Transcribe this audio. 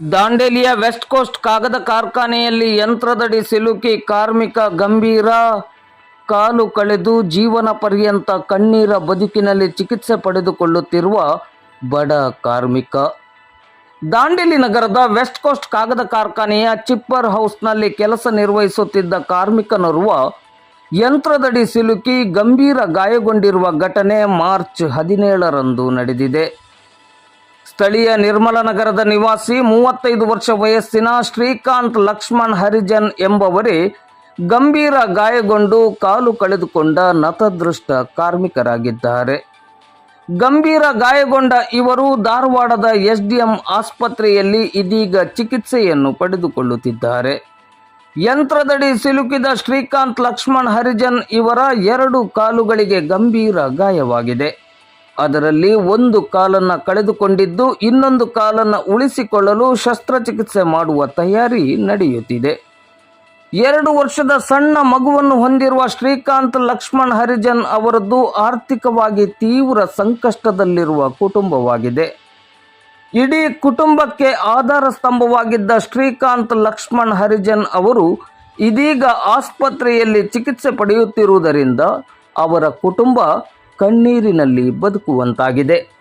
ದಾಂಡೇಲಿಯ West coast ಕಾಗದ ಕಾರ್ಖಾನೆಯಲ್ಲಿ ಯಂತ್ರದಡಿ ಸಿಲುಕಿ ಕಾರ್ಮಿಕ ಗಂಭೀರ ಕಾಲು ಕಳೆದು ಜೀವನ ಪರ್ಯಂತ ಕಣ್ಣೀರ ಬದುಕಿನಲ್ಲಿ ಚಿಕಿತ್ಸೆ ಪಡೆದುಕೊಳ್ಳುತ್ತಿರುವ ಬಡ ಕಾರ್ಮಿಕ. ದಾಂಡೇಲಿ ನಗರದ ವೆಸ್ಟ್ ಕೋಸ್ಟ್ ಕಾಗದ ಕಾರ್ಖಾನೆಯ ಚಿಪ್ಪರ್ ಹೌಸ್ನಲ್ಲಿ ಕೆಲಸ ನಿರ್ವಹಿಸುತ್ತಿದ್ದ ಕಾರ್ಮಿಕನೋರ್ವ ಯಂತ್ರದಡಿ ಸಿಲುಕಿ ಗಂಭೀರ ಗಾಯಗೊಂಡಿರುವ ಘಟನೆ ಮಾರ್ಚ್ ಹದಿನೇಳರಂದು ನಡೆದಿದೆ. ಸ್ಥಳೀಯ ನಿರ್ಮಲ ನಗರದ ನಿವಾಸಿ ಮೂವತ್ತೈದು ವರ್ಷ ವಯಸ್ಸಿನ ಶ್ರೀಕಾಂತ್ ಲಕ್ಷ್ಮಣ್ ಹರಿಜನ್ ಎಂಬವರೇ ಗಂಭೀರ ಗಾಯಗೊಂಡು ಕಾಲು ಕಳೆದುಕೊಂಡ ನತದೃಷ್ಟ ಕಾರ್ಮಿಕರಾಗಿದ್ದಾರೆ. ಗಂಭೀರ ಗಾಯಗೊಂಡ ಇವರು ಧಾರವಾಡದ ಎಸ್ಡಿಎಂ ಆಸ್ಪತ್ರೆಯಲ್ಲಿ ಇದೀಗ ಚಿಕಿತ್ಸೆಯನ್ನು ಪಡೆದುಕೊಳ್ಳುತ್ತಿದ್ದಾರೆ. ಯಂತ್ರದಡಿ ಸಿಲುಕಿದ ಶ್ರೀಕಾಂತ್ ಲಕ್ಷ್ಮಣ್ ಹರಿಜನ್ ಇವರ ಎರಡು ಕಾಲುಗಳಿಗೆ ಗಂಭೀರ ಗಾಯವಾಗಿದೆ. ಅದರಲ್ಲಿ ಒಂದು ಕಾಲನ್ನು ಕಳೆದುಕೊಂಡಿದ್ದು ಇನ್ನೊಂದು ಕಾಲನ್ನು ಉಳಿಸಿಕೊಳ್ಳಲು ಶಸ್ತ್ರಚಿಕಿತ್ಸೆ ಮಾಡುವ ತಯಾರಿ ನಡೆಯುತ್ತಿದೆ. ಎರಡು ವರ್ಷದ ಸಣ್ಣ ಮಗುವನ್ನು ಹೊಂದಿರುವ ಶ್ರೀಕಾಂತ್ ಲಕ್ಷ್ಮಣ್ ಹರಿಜನ್ ಅವರದ್ದು ಆರ್ಥಿಕವಾಗಿ ತೀವ್ರ ಸಂಕಷ್ಟದಲ್ಲಿರುವ ಕುಟುಂಬವಾಗಿದೆ. ಇಡೀ ಕುಟುಂಬಕ್ಕೆ ಆಧಾರ ಸ್ತಂಭವಾಗಿದ್ದ ಶ್ರೀಕಾಂತ್ ಲಕ್ಷ್ಮಣ್ ಹರಿಜನ್ ಅವರು ಇದೀಗ ಆಸ್ಪತ್ರೆಯಲ್ಲಿ ಚಿಕಿತ್ಸೆ ಪಡೆಯುತ್ತಿರುವುದರಿಂದ ಅವರ ಕುಟುಂಬ ಕಣ್ಣೀರಿನಲ್ಲಿ ಬದುಕುವಂತಾಗಿದೆ.